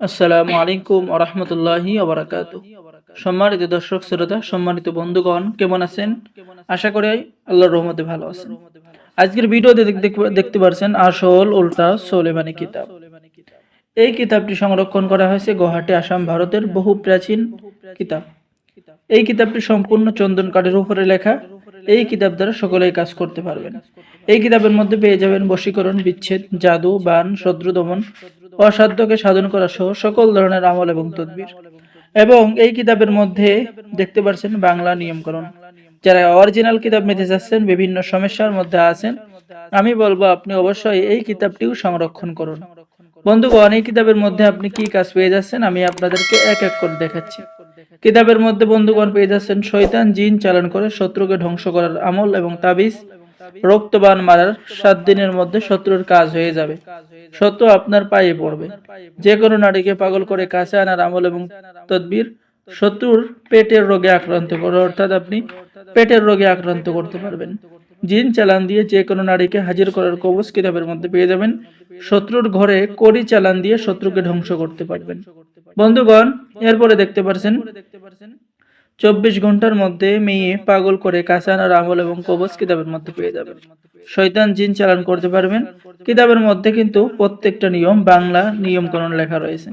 আসসালামু আলাইকুম আরহামতুল্লাহি আবরাকাত সম্মানিত দর্শক শ্রোতা, সম্মানিত বন্ধুগণ, কেমন আছেন? আশা করি আল্লাহর রহমতে ভালো আছেন। আজকের ভিডিওতে দেখ- দেখ- দেখতে পারছেন আসল উল্টা সোলেমানি কিতাব। এই কিতাবটি সংরক্ষণ করা হয়েছে গুয়াহাটি আসাম, ভারতের বহু প্রাচীন কিতাব। এই কিতাবটি সম্পূর্ণ চন্দন কাঠের উপরে লেখা। এই কিতাব দ্বারা সকলেই কাজ করতে পারবেন। এই কিতাবের মধ্যে পেয়ে যাবেন বশীকরণ, বিচ্ছেদ, জাদু, বান শত্রু দমন অসাধ্যকে সাধন করা সহ সকল ধরনের আমল এবং তদবির। এবং এই কিতাবের মধ্যে দেখতে পাচ্ছেন বাংলা নিয়মকরণ। যারা অরিজিনাল কিতাব নিতে চাচ্ছেন, বিভিন্ন সমস্যার মধ্যে আছেন, আমি বলব আপনি অবশ্যই এই কিতাবটিও সংরক্ষণ করুন। বন্ধুগণ, এই কিতাবের মধ্যে আপনি কি কাজ পেয়ে যাচ্ছেন আমি আপনাদেরকে এক এক করে দেখাচ্ছি। কিতাবের মধ্যে বন্ধুগণ পেয়ে যাচ্ছেন শৈতান জিন চালান করে শত্রুকে ধ্বংস করার আমল এবং তাবিজ। রক্তবান মারার সাত দিনের মধ্যে শত্রুর কাজ হয়ে যাবে। শত্রু আপনার পায়ে পড়বে। যে কোনো নারীকে পাগল করে কাছে আনার আমল এবং তদবির শত্রুর পেটের রোগে আক্রান্ত করে, অর্থাৎ আপনি পেটের রোগে আক্রান্ত করতে পারবেন। জিন চালান দিয়ে যে কোনো নারীকে হাজির করার কবচ কিতাবের মধ্যে পেয়ে যাবেন। শত্রুর ঘরে কড়ি চালান দিয়ে শত্রুকে ধ্বংস করতে পারবেন। বন্ধুগণ, এরপরে দেখতে পারছেন চব্বিশ ঘণ্টার মধ্যে মেয়ে পাগল করে কাসান আর আমল এবং কবচ কিতাবের মধ্যে পেয়ে যাবেন শৈতান জিন চালান করতে পারবেন। কিতাবের মধ্যে কিন্তু প্রত্যেকটা নিয়ম, বাংলা নিয়মকরণ লেখা রয়েছে,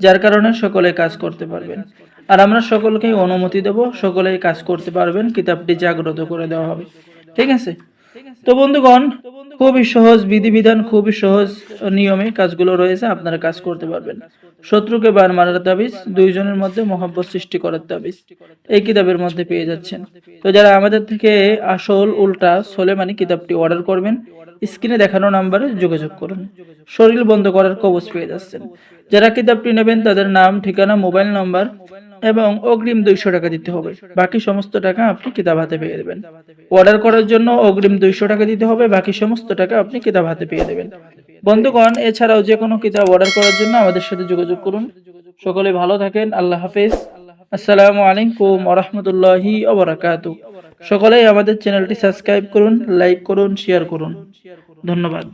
যার কারণে সকলে কাজ করতে পারবেন। আর আমরা সকলকেই অনুমতি দেব, সকলেই কাজ করতে পারবেন। কিতাবটি জাগ্রত করে দেওয়া হবে। ঠিক আছে? তো বন্ধুগণ, খুবই সহজ বিধিবিধান, খুবই সহজ নিয়মে কাজগুলো রয়েছে, আপনারা কাজ করতে পারবেন। শত্রুকে বান মারার তাবিজ, দুইজনের মধ্যে মহাব্বত সৃষ্টি করার তাবিজ এই কিতাবের মধ্যে পেয়ে যাচ্ছেন। তো যারা আমাদের থেকে আসল উল্টা সোলেমানি কিতাবটি অর্ডার করবেন, স্ক্রিনে দেখানো নাম্বারে যোগাযোগ করুন। শরীর বন্ধ করার কবচ পেয়ে যাচ্ছেন। যারা কিতাবটি নেবেন, তাদের নাম, ঠিকানা, মোবাইল নাম্বার এবং অগ্রিম দুইশো টাকা দিতে হবে। বাকি সমস্ত টাকা আপনি কিতাব হাতে পেয়ে দেবেন। অর্ডার করার জন্য অগ্রিম দুইশো টাকা দিতে হবে বাকি সমস্ত টাকা আপনি কিতাব হাতে পেয়ে দেবেন। বন্ধুগণ এছাড়াও যে কোনো কিতাব অর্ডার করার জন্য আমাদের সাথে যোগাযোগ করুন। সকলে ভালো থাকেন আল্লাহ হাফেজ। আসসালামু আলাইকুম ওরহমতুল্লাহি ওবরাকাতু। সকলেই আমাদের চ্যানেলটি সাবস্ক্রাইব করুন লাইক করুন শেয়ার করুন। ধন্যবাদ।